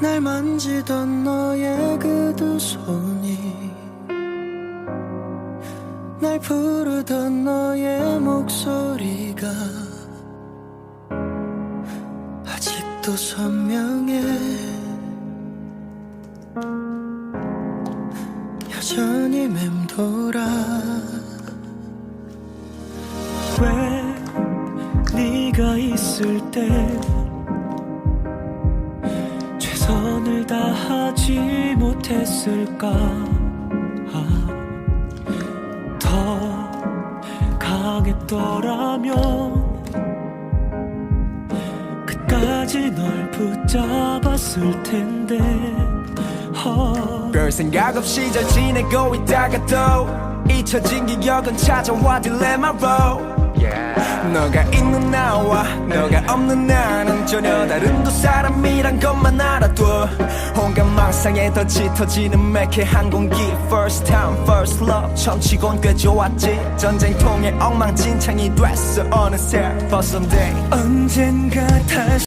날 만지던 너의 그 두 손이 날 부르던 너의 목소리가 아직도 선명해. 여전히 맴돌아. 왜 네가 있을 때 최선을 다하지 못했을까? 아, 더 강했더라면 끝까지 널 붙잡았을 텐데. 어. 별 생각 없이 잘 지내고 있다가 또 잊혀진 기억은 찾아와 딜레마로. 너가 있는 나와 너가 없는 나는 전혀 다른 두 사람이란 것만 알아둬 망상에 더 짙어지는 매캐한 공기. First time first love. 처음 치곤 꽤 좋았지. 전쟁통에 엉망진창이 됐어. 어느새 For someday 언젠가 다시